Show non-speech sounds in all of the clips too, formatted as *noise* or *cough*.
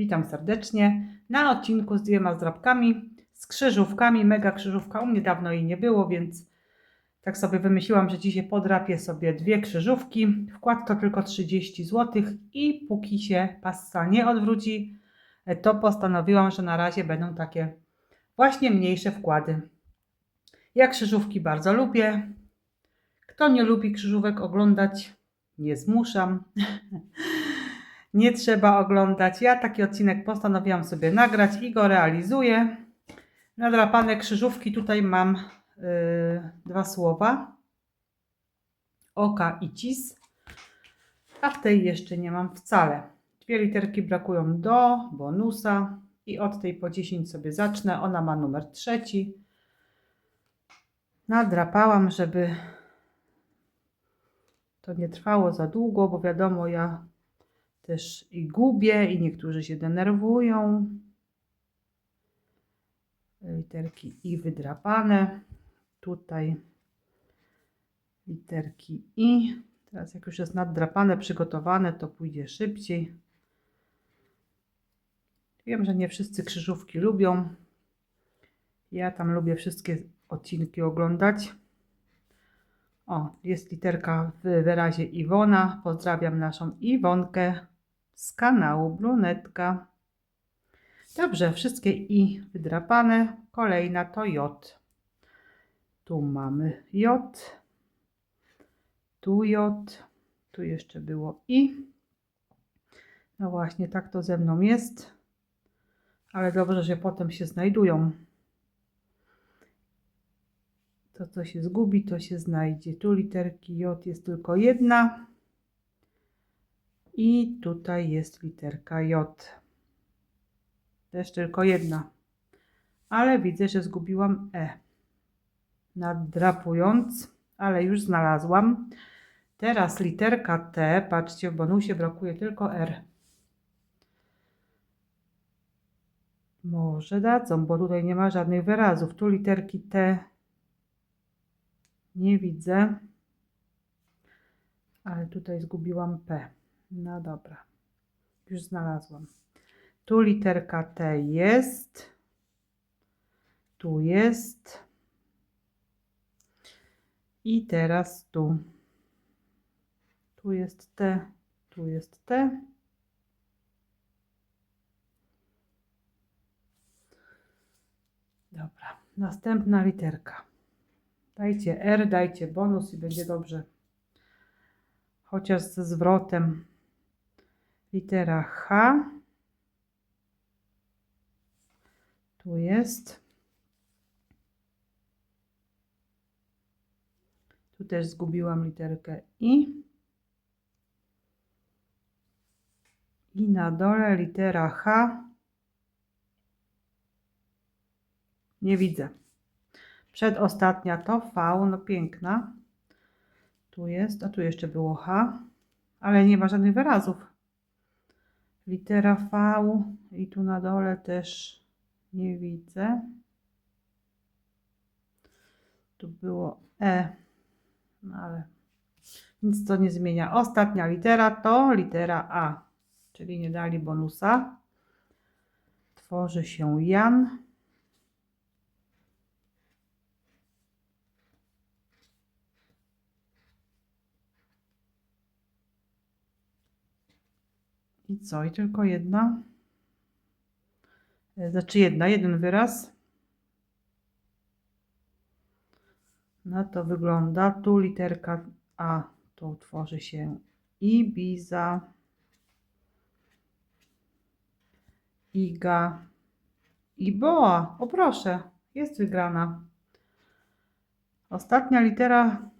Witam serdecznie na odcinku z dwiema zdrabkami, z krzyżówkami. Mega krzyżówka, u mnie dawno jej nie było, więc tak sobie wymyśliłam, że dzisiaj podrapię sobie dwie krzyżówki. Wkład to tylko 30 zł i póki się passa nie odwróci, to postanowiłam, że na razie będą takie właśnie mniejsze wkłady. Ja krzyżówki bardzo lubię. Kto nie lubi krzyżówek oglądać, nie zmuszam. *laughs* nie trzeba oglądać. Ja taki odcinek postanowiłam sobie nagrać i go realizuję. Nadrapane krzyżówki tutaj mam yy, dwa słowa. Oka i cis. A w tej jeszcze nie mam wcale. Dwie literki brakują do bonusa i od tej po 10 sobie zacznę. Ona ma numer trzeci. Nadrapałam, żeby to nie trwało za długo, bo wiadomo, ja też i gubię, i niektórzy się denerwują. Literki i wydrapane. Tutaj literki i. Teraz jak już jest naddrapane, przygotowane, to pójdzie szybciej. Wiem, że nie wszyscy krzyżówki lubią. Ja tam lubię wszystkie odcinki oglądać. O, jest literka w wyrazie Iwona. Pozdrawiam naszą Iwonkę z kanału Brunetka. Dobrze, wszystkie i wydrapane. Kolejna to J. Tu mamy J. Tu J. Tu jeszcze było I. No właśnie, tak to ze mną jest. Ale dobrze, że potem się znajdują. To, co się zgubi, to się znajdzie. Tu literki J jest tylko jedna. I tutaj jest literka J. Też tylko jedna. Ale widzę, że zgubiłam E. Nadrapując, ale już znalazłam. Teraz literka T. Patrzcie, w bonusie brakuje tylko R. Może dadzą, bo tutaj nie ma żadnych wyrazów. Tu literki T nie widzę. Ale tutaj zgubiłam P. No dobra. Już znalazłam. Tu literka T jest. Tu jest. I teraz tu. Tu jest T. Tu jest T. Dobra. Następna literka. Dajcie R, dajcie bonus i będzie dobrze. Chociaż ze zwrotem. Litera H. Tu jest. Tu też zgubiłam literkę I. I na dole litera H. Nie widzę. Przedostatnia to V, no piękna. Tu jest, a tu jeszcze było H, ale nie ma żadnych wyrazów. Litera V i tu na dole też nie widzę. Tu było E, no ale nic to nie zmienia. Ostatnia litera to litera A, czyli nie dali bonusa. Tworzy się Jan. I co? I tylko jedna? E, Znaczy jedna, jeden wyraz. No to wygląda. Tu literka A, tu tworzy się Ibiza, Iga i Boa. O proszę, jest wygrana. Ostatnia litera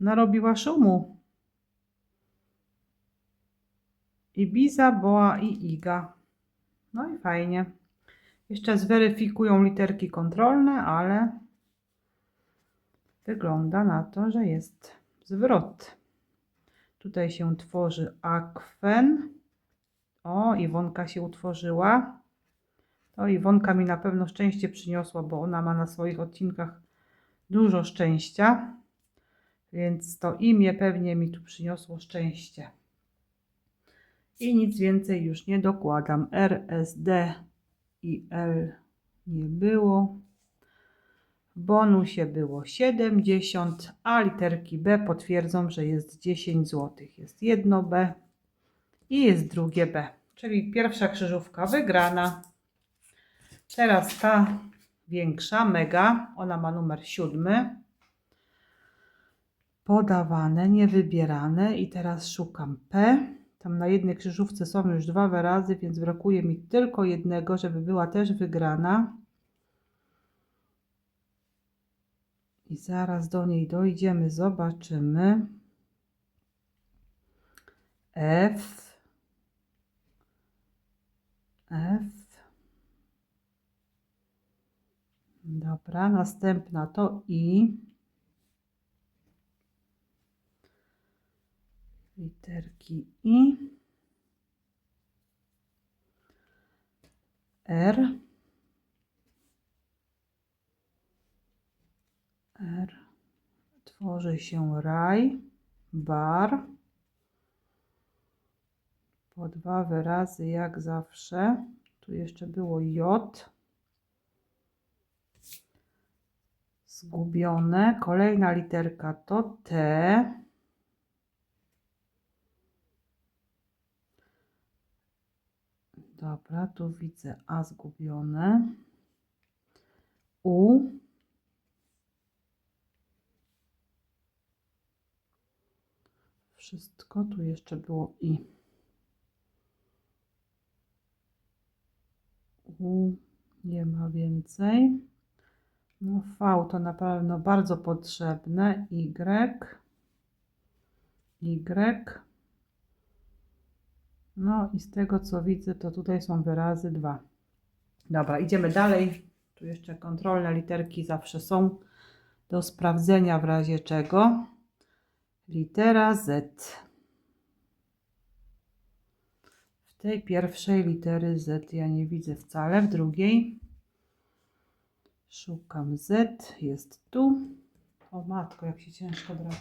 narobiła szumu. Ibiza, Boa i Iga. No i fajnie. Jeszcze zweryfikują literki kontrolne, ale wygląda na to, że jest zwrot. Tutaj się tworzy akwen. O, Iwonka się utworzyła. To Iwonka mi na pewno szczęście przyniosła, bo ona ma na swoich odcinkach dużo szczęścia. Więc to imię pewnie mi tu przyniosło szczęście. I nic więcej już nie dokładam. R, S, D i L nie było. W bonusie było 70, a literki B potwierdzą, że jest 10 zł. Jest jedno B i jest drugie B. Czyli pierwsza krzyżówka wygrana. Teraz ta większa, mega, ona ma numer siódmy. Podawane, niewybierane i teraz szukam P. Tam na jednej krzyżówce są już dwa wyrazy, więc brakuje mi tylko jednego, żeby była też wygrana. I zaraz do niej dojdziemy, zobaczymy. F. F. Dobra, następna to I. Literki I. R. R. Tworzy się raj, bar. Po dwa wyrazy jak zawsze. Tu jeszcze było J. Zgubione. Kolejna literka to T. Dobra, tu widzę A zgubione. U. Wszystko, tu jeszcze było I. U. Nie ma więcej. No V to na pewno bardzo potrzebne. Y. Y. No i z tego co widzę, to tutaj są wyrazy dwa. Dobra, idziemy dalej. Tu jeszcze kontrolne literki zawsze są do sprawdzenia w razie czego. Litera Z. W tej pierwszej litery Z ja nie widzę wcale, w drugiej szukam Z, jest tu. O matko, jak się ciężko drapa.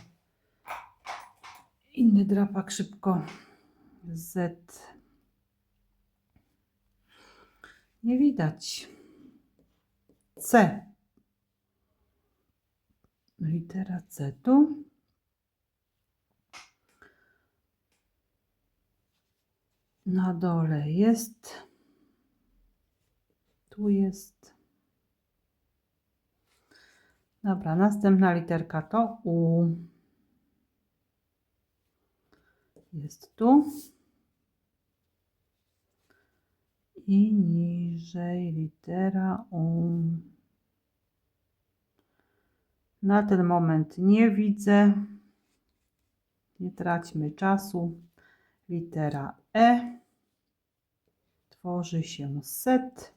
Inny drapak szybko. Z. Nie widać. C. Litera C tu. Na dole jest. Tu jest. Dobra, następna literka to U. Jest tu. I niżej litera U. Na ten moment nie widzę. Nie traćmy czasu. Litera E. Tworzy się set.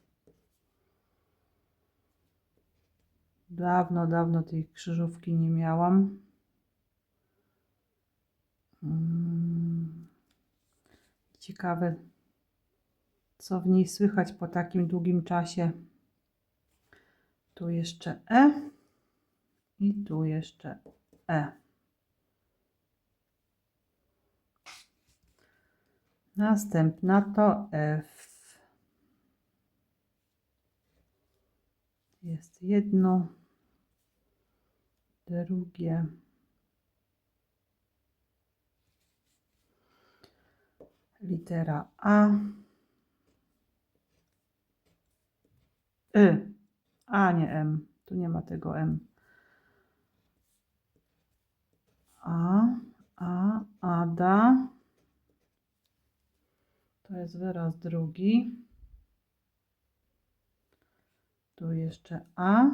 Dawno, dawno tej krzyżówki nie miałam. Mm. Ciekawe, co w niej słychać po takim długim czasie. Tu jeszcze E i tu jeszcze E. Następna to F. Jest jedno, drugie. Litera A. Y. A, nie M. Tu nie ma tego M. A, A, Ada. To jest wyraz drugi. Tu jeszcze A.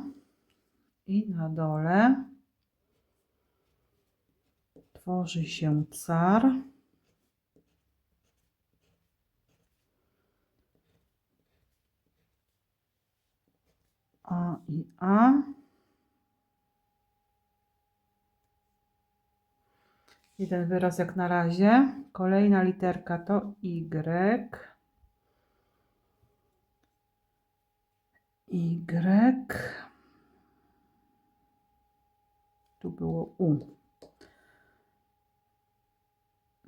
I na dole tworzy się car. A i A. Jeden wyraz jak na razie. Kolejna literka to Y. Y. Tu było U.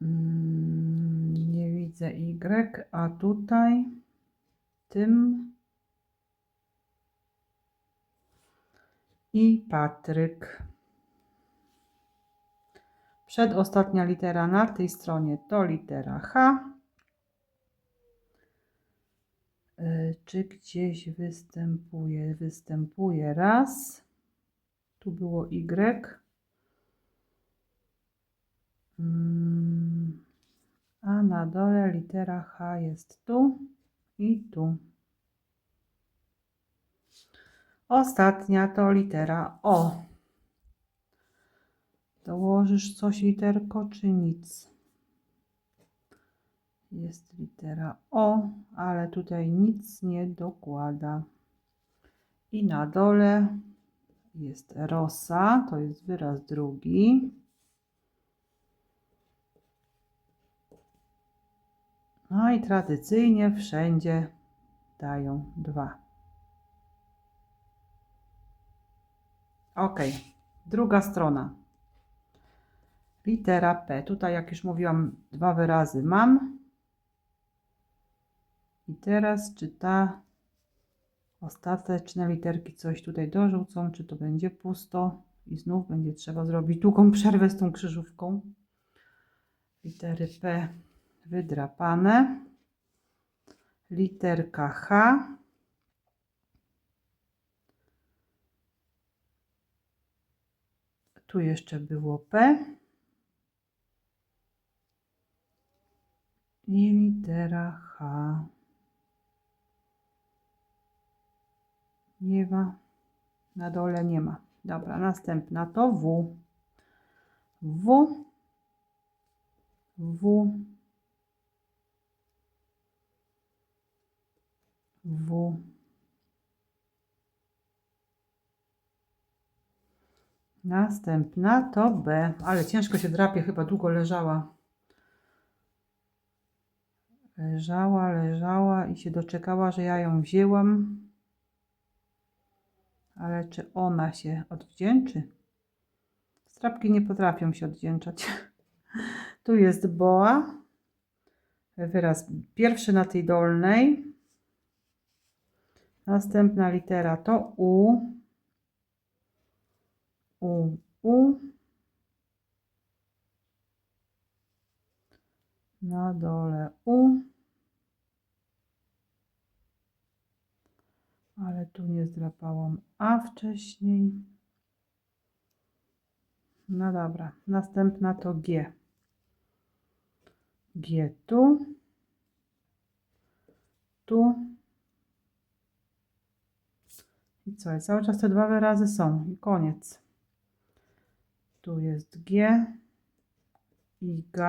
Mm, Nie widzę Y, a tutaj tym i Patryk. Przedostatnia litera na tej stronie to litera H. Y, Czy gdzieś występuje? Występuje raz. Tu było Y. Mm, A na dole litera H jest tu i tu. Ostatnia to litera O. Dołożysz coś literko czy nic? Jest litera O, ale tutaj nic nie dokłada. I na dole jest rosa, to jest wyraz drugi. No i tradycyjnie wszędzie dają dwa. Ok, druga strona. Litera P. Tutaj, jak już mówiłam, dwa wyrazy mam. I teraz, czy ta ostateczne literki coś tutaj dorzucą, czy to będzie pusto i znów będzie trzeba zrobić długą przerwę z tą krzyżówką. Litery P wydrapane. Literka H. Tu jeszcze było P. I litera H. Nie ma. Na dole nie ma. Dobra, następna to W. W. W. W. Następna to B, ale ciężko się drapie, chyba długo leżała. Leżała, leżała i się doczekała, że ja ją wzięłam. Ale czy ona się odwdzięczy? Strapki nie potrafią się odwdzięczać. *laughs* Tu jest boa. Wyraz pierwszy na tej dolnej. Następna litera to U. U, U. Na dole U. Ale tu nie zdrapałam A wcześniej. No dobra, następna to G. G tu. Tu. I co? I cały czas te dwa wyrazy są. I koniec. Tu jest G i G.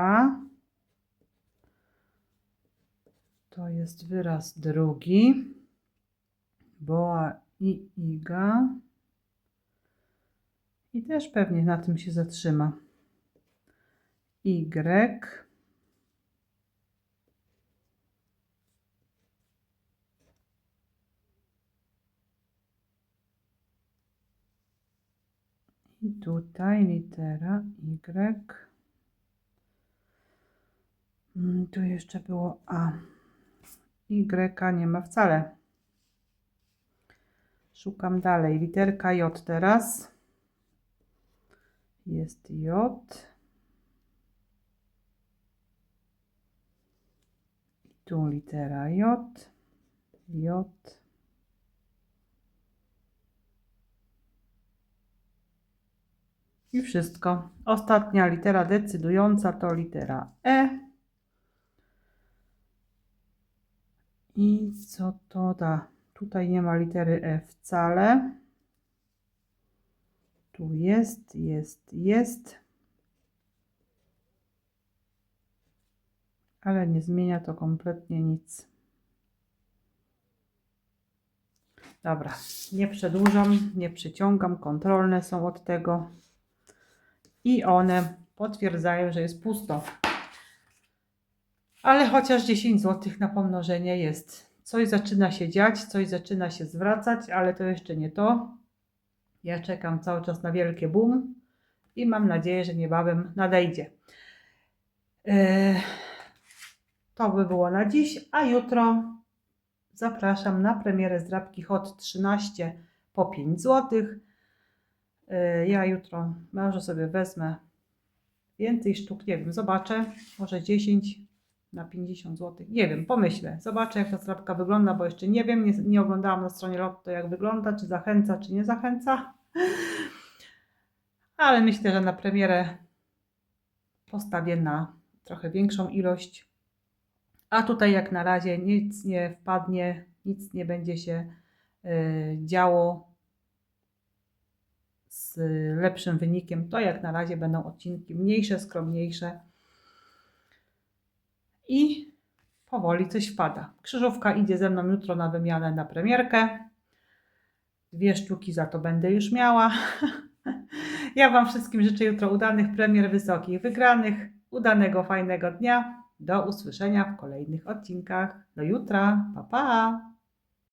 To jest wyraz drugi. Boa i Iga. I też pewnie na tym się zatrzyma. Y. I tutaj litera Y. Mm, Tu jeszcze było A. Y nie ma wcale. Szukam dalej. Literka J teraz. Jest J. Tu litera J. J. I wszystko. Ostatnia litera decydująca to litera E. I co to da? Tutaj nie ma litery E wcale. Tu jest, jest, jest. Ale nie zmienia to kompletnie nic. Dobra, nie przedłużam, nie przyciągam. Kontrolne są od tego. I one potwierdzają, że jest pusto. Ale chociaż 10 zł na pomnożenie jest. Coś zaczyna się dziać, coś zaczyna się zwracać, ale to jeszcze nie to. Ja czekam cały czas na wielkie boom i mam nadzieję, że niebawem nadejdzie. Eee, To by było na dziś, a jutro zapraszam na premierę zdrabki Hot 13 po 5 zł. Ja jutro może sobie wezmę więcej sztuk, nie wiem, zobaczę, może 10 na 50 zł. Nie wiem, pomyślę. Zobaczę, jak ta zdrabka wygląda, bo jeszcze nie wiem, nie, nie oglądałam na stronie Lotto, jak wygląda, czy zachęca, czy nie zachęca. *laughs* Ale myślę, że na premierę postawię na trochę większą ilość. A tutaj jak na razie nic nie wpadnie, nic nie będzie się y, działo z lepszym wynikiem. To jak na razie będą odcinki mniejsze, skromniejsze. I powoli coś wpada. Krzyżówka idzie ze mną jutro na wymianę na premierkę. Dwie sztuki za to będę już miała. *laughs* Ja Wam wszystkim życzę jutro udanych premier, wysokich wygranych, udanego, fajnego dnia. Do usłyszenia w kolejnych odcinkach. Do jutra. Pa, pa!